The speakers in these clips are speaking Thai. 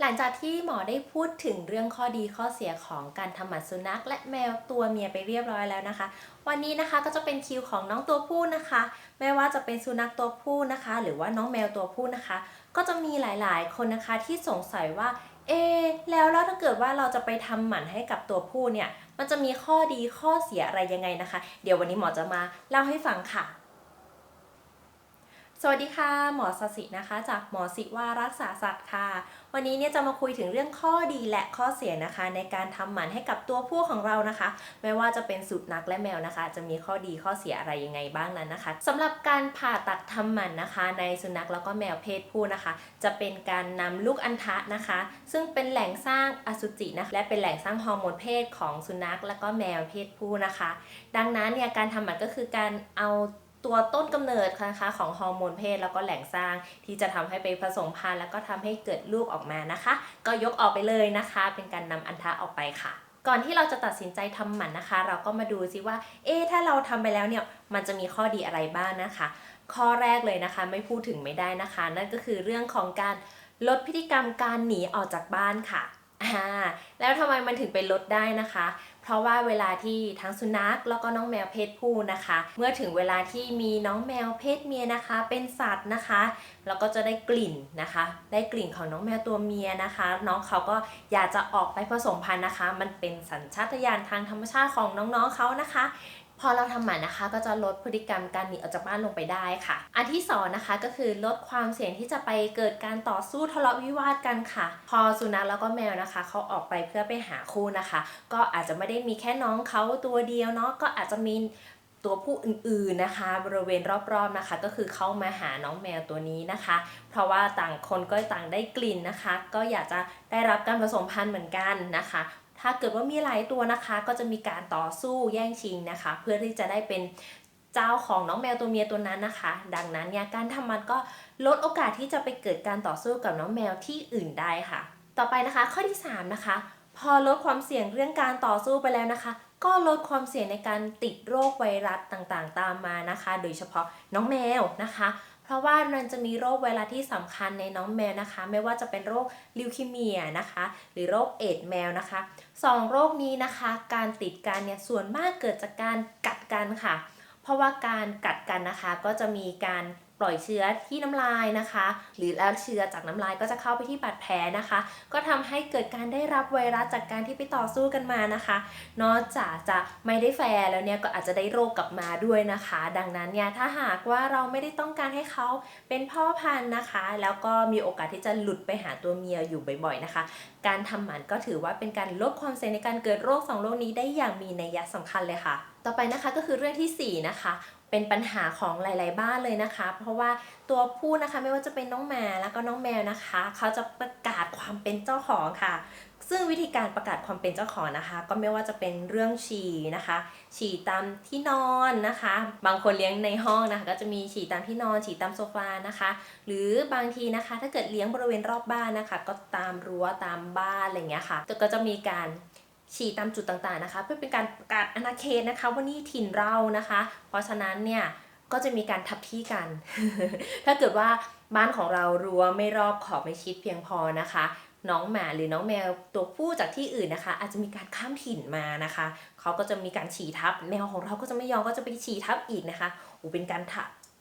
หลังจากที่หมอได้พูดถึงเรื่องข้อดีข้อเสียของการทำหมันสุนัข และแมวตัวเมียไปเรียบร้อยแล้วนะคะ วันนี้นะคะก็จะเป็นคิวของน้องตัวผู้นะคะ ไม่ว่าจะเป็นสุนัขตัวผู้นะคะ หรือว่าน้องแมวตัวผู้นะคะ ก็จะมีหลายๆ คนนะคะที่สงสัยว่าเอแล้วแล้วถ้าเกิดว่าเราจะไปทำหมันให้กับตัวผู้เนี่ย มันจะมีข้อดีข้อเสียอะไรยังไงนะคะ เดี๋ยววันนี้หมอจะมาเล่าให้ฟังค่ะ สวัสดีค่ะ หมอสสินะคะ จากหมอสิว่ารักษาสัตว์ค่ะ วันนี้เนี่ยจะมาคุยถึงเรื่องข้อดีและข้อเสียนะคะ ในการทำหมันให้กับตัวผู้ของเรานะคะ ไม่ว่าจะเป็นสุนัขและแมวนะคะ จะมีข้อดีข้อเสียอะไรยังไงบ้างนั้นนะคะสำหรับการผ่าตัดทำหมันนะคะ ในสุนัขแล้วก็แมวเพศผู้นะคะ จะเป็นการนำลูกอัณฑะนะคะ ซึ่งเป็นแหล่งสร้างอสุจินะคะและเป็นแหล่งสร้างฮอร์โมนเพศของสุนัขแล้วก็แมวเพศผู้นะคะ ดังนั้นเนี่ยการทำหมันก็คือการเอา ตัวต้นกำเนิดนะคะของฮอร์โมนเพศแล้วก็แหล่งสร้างที่จะทำให้ไปผสมพันธุ์แล้วก็ทำให้เกิดลูกออกมานะคะ ก็ยกออกไปเลยนะคะ เป็นการนำอันทะออกไปค่ะ ก่อนที่เราจะตัดสินใจทำหมันนะคะ เราก็มาดูซิว่า เอ๊ถ้าเราทำไปแล้วเนี่ยมันจะมีข้อดีอะไรบ้างนะคะ ข้อแรกเลยนะคะ ไม่พูดถึงไม่ได้นะคะ นั่นก็คือเรื่องของการลดพฤติกรรมการหนีออกจากบ้านค่ะอ่าแล้วทำไมมันถึงไปลดได้นะคะ เพราะว่าเวลาที่ทั้งสุนัขแล้วก็น้องแมวเพศผู้นะคะ เมื่อถึงเวลาที่มีน้องแมวเพศเมียนะคะ เป็นสัตว์นะคะแล้วก็จะได้กลิ่นนะคะ ได้กลิ่นของน้องแมวตัวเมียนะคะ น้องเขาก็อยากจะออกไปผสมพันธุ์นะคะ มันเป็นสัญชาตญาณทางธรรมชาติของน้องๆเขานะคะ พอเราทำหมันนะคะก็จะลดพฤติกรรมการหนีออกจากบ้านลงไปได้ค่ะ อันที่สองนะคะก็คือลดความเสี่ยงที่จะไปเกิดการต่อสู้ทะเลาะวิวาทกันค่ะ พอสุนัขแล้วก็แมวนะคะเขาออกไปเพื่อไปหาคู่นะคะ ก็อาจจะไม่ได้มีแค่น้องเขาตัวเดียวเนาะก็อาจจะมีตัวผู้อื่นๆนะคะ บริเวณรอบๆนะคะ ก็คือเข้ามาหาน้องแมวตัวนี้นะคะ เพราะว่าต่างคนก็ต่างได้กลิ่นนะคะ ก็อยากจะได้รับการผสมพันธุ์เหมือนกันนะคะ ถ้าเกิดว่ามีหลายตัวนะคะ ก็จะมีการต่อสู้แย่งชิงนะคะ เพื่อที่จะได้เป็นเจ้าของน้องแมวตัวเมียตัวนั้นนะคะ ดังนั้นเนี่ยการทำมันก็ลดโอกาสที่จะไปเกิดการต่อสู้กับน้องแมวที่อื่นได้ค่ะ ต่อไปนะคะข้อที่ 3 นะคะ พอลดความเสี่ยงเรื่องการต่อสู้ไปแล้วนะคะ ก็ลดความเสี่ยงในการติดโรคไวรัสต่างๆ ตามมานะคะ โดยเฉพาะน้องแมวนะคะ เพราะว่ามันจะมีโรคไวรัสที่สำคัญในน้องแมวนะคะ ไม่ว่าจะเป็นโรคลิวคีเมียนะคะ หรือโรคเอดแมวนะคะสองโรคนี้นะคะ การติดกันเนี่ยส่วนมากเกิดจากการกัดกันค่ะ เพราะว่าการกัดกันนะคะก็จะมีการ ล่อยเชื้อที่น้ำลายนะคะ หรือแล้วเชื้อจากน้ำลายก็จะเข้าไปที่บาดแผลนะคะ ก็ทำให้เกิดการได้รับไวรัสจากการที่ไปต่อสู้กันมานะคะ นอกจากจะไม่ได้แฟร์แล้วเนี่ยก็อาจจะได้โรคกลับมาด้วยนะคะ ดังนั้นเนี่ยถ้าหากว่าเราไม่ได้ต้องการให้เขาเป็นพ่อพันธุ์นะคะ แล้วก็มีโอกาสที่จะหลุดไปหาตัวเมียอยู่บ่อยๆนะคะ การทำหมันก็ถือว่าเป็นการลดความเสี่ยงในการเกิดโรคสองโรคนี้ได้อย่างมีนัยสำคัญเลยค่ะ ต่อไปนะคะก็คือเรื่องที่สี่นะคะ เป็นปัญหาของหลาย ๆ บ้านเลยนะคะ เพราะว่าตัวผู้นะคะไม่ว่าจะเป็นน้องหมาแล้วก็น้องแมวนะคะ เขาจะประกาศความเป็นเจ้าของค่ะ ซึ่งวิธีการประกาศความเป็นเจ้าของนะคะ ก็ไม่ว่าจะเป็นเรื่องฉี่นะคะ ฉี่ตามที่นอนนะคะ บางคนเลี้ยงในห้องนะคะก็จะมีฉี่ตามที่นอนฉี่ตามโซฟานะคะ หรือบางทีนะคะ ถ้าเกิดเลี้ยงบริเวณรอบบ้านนะคะ ก็ตามรั้วตามบ้านอะไรอย่างเงี้ยค่ะก็จะมีการ ฉี่ตามจุดต่างๆนะคะ เพื่อเป็นการประกาศอาณาเขตนะคะว่านี่ถิ่นเรานะคะ เพราะฉะนั้นเนี่ยก็จะมีการทับที่กัน ถ้าเกิดว่าบ้านของเรารั้วไม่รอบขอบไม่ชิดเพียงพอนะคะ น้องหมาหรือน้องแมวตัวผู้จากที่อื่นนะคะ อาจจะมีการข้ามถิ่นมานะคะ เขาก็จะมีการฉี่ทับแมวของเราก็จะไม่ยอมก็จะไปฉี่ทับอีกนะคะอ้เป็นการ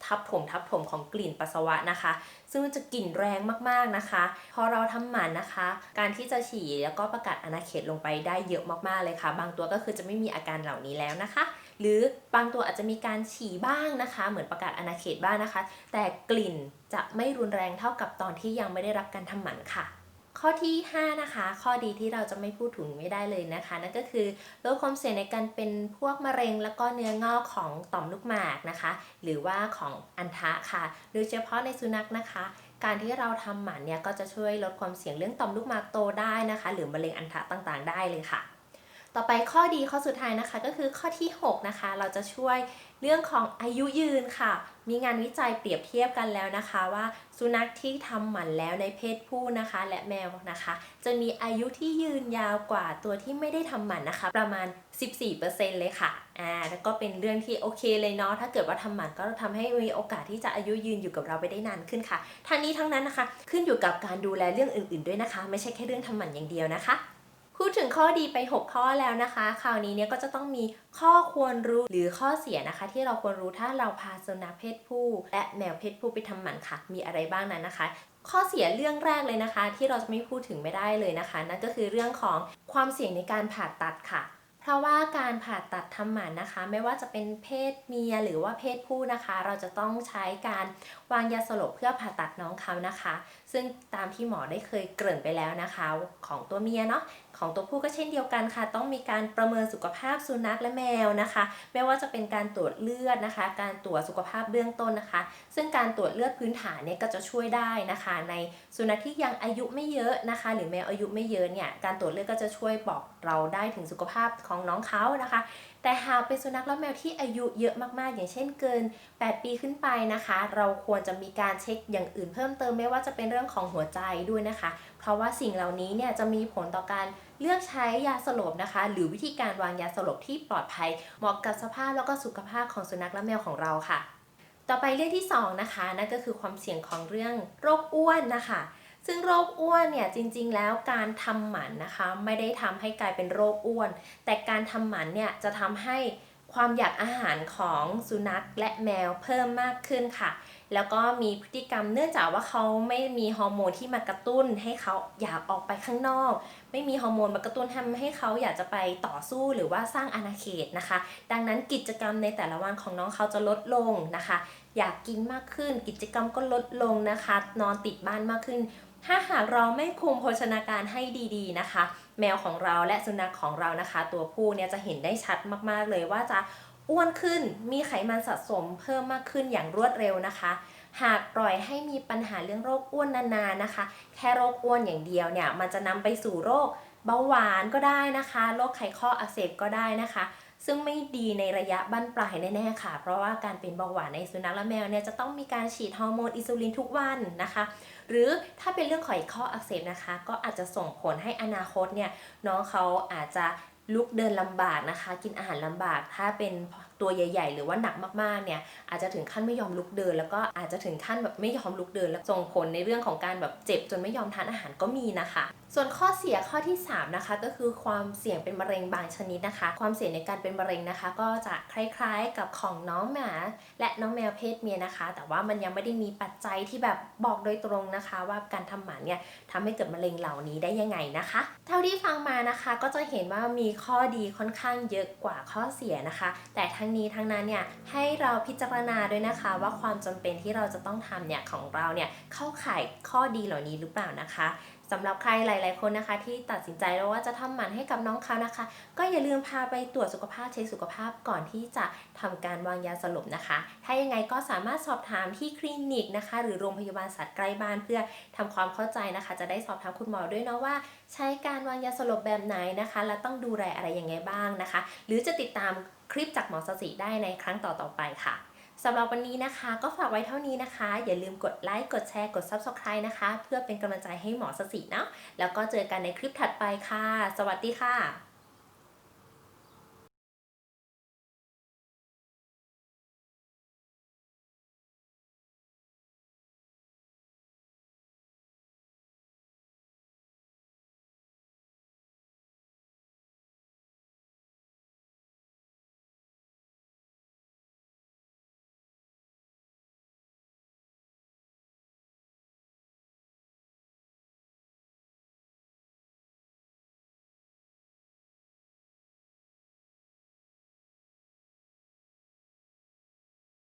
ทับทับถมทับถมของกลิ่นปัสสาวะนะคะ ซึ่งจะกลิ่นแรงมากๆนะคะ พอเราทำหมันนะคะ การที่จะฉี่แล้วก็ประกาศอาณาเขตลงไปได้เยอะมากๆเลยค่ะ บางตัวก็คือจะไม่มีอาการเหล่านี้แล้วนะคะ หรือบางตัวอาจจะมีการฉี่บ้างนะคะ เหมือนประกาศอาณาเขตบ้างนะคะ แต่กลิ่นจะไม่รุนแรงเท่ากับตอนที่ยังไม่ได้รับการทำหมันค่ะ ข้อที่ 5 นะคะ ข้อดีที่เราจะไม่พูดถึงไม่ได้เลยนะคะ นั่นก็คือลดความเสี่ยงในการเป็นพวกมะเร็ง แล้วก็เนื้องอกของต่อมลูกหมากนะคะ หรือว่าของอันทะค่ะ โดยเฉพาะในสุนัขนะคะการที่เราทำหมันเนี่ยก็จะช่วยลดความเสี่ยงเรื่องต่อมลูกหมากโตได้นะคะ หรือมะเร็งอันทะต่างๆ ได้เลยค่ะ ต่อไปข้อดีข้อสุดท้ายนะคะ ก็คือข้อที่ 6 นะคะ เราจะช่วยเรื่องของอายุยืนค่ะ มีงานวิจัยเปรียบเทียบกันแล้วนะคะ ว่าสุนัขที่ทำหมันแล้วในเพศผู้นะคะ และแมวนะคะ จะมีอายุที่ยืนยาวกว่าตัวที่ไม่ได้ทำหมันนะคะ ประมาณ 14%เลยค่ะอ่าแล้วก็เป็นเรื่องที่โอเคเลยเนาะถ้าเกิดว่าทำหมันก็ทำให้มีโอกาสที่จะอายุยืนอยู่กับเราไปได้นานขึ้นค่ะทั้งนี้ทั้งนั้นนะคะ ขึ้นอยู่กับการดูแลเรื่องอื่น ๆด้วยนะคะ ไม่ใช่แค่เรื่องทำหมันอย่างเดียวนะคะ พูดถึงข้อดีไป 6 ข้อแล้วนะคะ คราวนี้เนี่ยก็จะต้องมีข้อควรรู้หรือข้อเสียนะคะ ที่เราควรรู้ถ้าเราพาสุนัขเพศผู้ และแมวเพศผู้ไปทำหมันค่ะ มีอะไรบ้างนั้นนะคะ ข้อเสียเรื่องแรกเลยนะคะ ที่เราจะไม่พูดถึงไม่ได้เลยนะคะ นั่นก็คือเรื่องของความเสี่ยงในการผ่าตัดค่ะเพราะว่าการผ่าตัดทำหมันนะคะ ไม่ว่าจะเป็นเพศเมียหรือว่าเพศผู้นะคะ เราจะต้องใช้การวางยาสลบเพื่อผ่าตัดน้องเขานะคะ ซึ่งตามที่หมอได้เคยเกริ่นไปแล้วนะคะ ของตัวเมียเนาะ ของตัวผู้ก็เช่นเดียวกันค่ะ ต้องมีการประเมินสุขภาพสุนัขและแมวนะคะ ไม่ว่าจะเป็นการตรวจเลือดนะคะ การตรวจสุขภาพเบื้องต้นนะคะ ซึ่งการตรวจเลือดพื้นฐานเนี่ยก็จะช่วยได้นะคะ ในสุนัขที่ยังอายุไม่เยอะนะคะ หรือแมวอายุไม่เยอะเนี่ยการตรวจเลือดก็จะช่วยบอกเราได้ถึงสุขภาพของน้องเขานะคะ แต่หากเป็นสุนัขและแมวที่อายุเยอะมากๆ อย่างเช่นเกิน 8 ปีขึ้นไปนะคะ เราควรจะมีการเช็คอย่างอื่นเพิ่มเติมไม่ว่าจะเป็นเรื่องของหัวใจด้วยนะคะ เพราะว่าสิ่งเหล่านี้เนี่ยจะมีผลต่อการเลือกใช้ยาสลบนะคะ หรือวิธีการวางยาสลบที่ปลอดภัย เหมาะกับสภาพแล้วก็สุขภาพของสุนัขและแมวของเราค่ะ ต่อไปเรื่องที่สองนะคะนั่นก็คือความเสี่ยงของเรื่องโรคอ้วนนะคะซึ่งโรคอ้วนเนี่ยจริงๆ แล้วการทำหมันนะคะไม่ได้ทำให้กลายเป็นโรคอ้วน แต่การทำหมันเนี่ยจะทำให้ความอยากอาหารของสุนัขและแมวเพิ่มมากขึ้นค่ะ แล้วก็มีพฤติกรรมเนื่องจากว่าเขาไม่มีฮอร์โมนที่มากระตุ้นให้เขาอยากออกไปข้างนอก ไม่มีฮอร์โมนมากระตุ้นทำให้เขาอยากจะไปต่อสู้หรือว่าสร้างอาณาเขตนะคะ ดังนั้นกิจกรรมในแต่ละวันของน้องเขาจะลดลงนะคะ อยากกินมากขึ้น กิจกรรมก็ลดลงนะคะ นอนติดบ้านมากขึ้น ถ้าหากเราไม่คุมโภชนาการให้ดีๆนะคะ แมวของเราและสุนัขของเรานะคะ ตัวผู้เนี่ยจะเห็นได้ชัดมากๆเลยว่าจะ อ้วนขึ้นมีไขมันสะสมเพิ่มมากขึ้นอย่างรวดเร็วนะคะ หากปล่อยให้มีปัญหาเรื่องโรคอ้วนนานๆนะคะ แค่โรคอ้วนอย่างเดียวเนี่ยมันจะนำไปสู่โรคเบาหวานก็ได้นะคะโรคไขข้ออักเสบก็ได้นะคะ ซึ่งไม่ดีในระยะบั้นปลายแน่ๆค่ะ เพราะว่าการเป็นเบาหวานในสุนัขและแมวเนี่ยจะต้องมีการฉีดฮอร์โมนอินซูลินทุกวันนะคะ หรือถ้าเป็นเรื่องไขข้ออักเสบนะคะ ก็อาจจะส่งผลให้อนาคตเนี่ยน้องเขาอาจจะ ลุกเดินลำบากนะคะ กินอาหารลำบากถ้าเป็นตัวใหญ่ ๆ หรือว่าหนักมากๆเนี่ยอาจจะถึงขั้นไม่ยอมลุกเดิน แล้วก็อาจจะถึงขั้นแบบไม่ยอมลุกเดิน แล้วส่งผลในเรื่องของการแบบเจ็บจนไม่ยอมทานอาหารก็มีนะคะ ส่วนข้อเสียข้อที่ 3 นะคะ ก็คือความเสี่ยงเป็นมะเร็งบางชนิดนะคะ ความเสี่ยงในการเป็นมะเร็งนะคะ ก็จะคล้ายๆกับของน้องหมาและน้องแมวเพศเมียนะคะ แต่ว่ามันยังไม่ได้มีปัจจัยที่แบบบอกโดยตรงนะคะ ว่าการทำหมันเนี่ยทำให้เกิดมะเร็งเหล่านี้ได้ยังไงนะคะ เท่าที่ฟังมานะคะ ก็จะเห็นว่ามีข้อดีค่อนข้างเยอะกว่าข้อเสียนะคะ แต่ทั้งนี้ทั้งนั้นเนี่ยให้เราพิจารณาด้วยนะคะ ว่าความจำเป็นที่เราจะต้องทำเนี่ยของเราเนี่ยเข้าข่ายข้อดีเหล่านี้หรือเปล่านะคะ สำหรับใครหลาย ๆ คนนะคะ ที่ตัดสินใจแล้วว่าจะทำหมันให้กับน้องเขานะคะ ก็อย่าลืมพาไปตรวจสุขภาพเช็คสุขภาพก่อนที่จะทำการวางยาสลบนะคะ ถ้ายังไงก็สามารถสอบถามที่คลินิกนะคะ หรือโรงพยาบาลสัตว์ใกล้บ้านเพื่อทำความเข้าใจนะคะ จะได้สอบถามคุณหมอด้วยเนาะว่า ใช้การวางยาสลบแบบไหนนะคะ และต้องดูแลอะไรยังไงบ้างนะคะ หรือจะติดตามคลิปจากหมอสสิได้ในครั้งต่อ ๆ ไปค่ะ สำหรับวันนี้นะคะ ก็ฝากไว้เท่านี้นะคะ อย่าลืมกดไลค์กดแชร์กด Subscribe นะคะ เพื่อเป็นกำลังใจให้หมอสสิเนาะแล้วก็เจอกันในคลิปถัดไปค่ะ สวัสดีค่ะ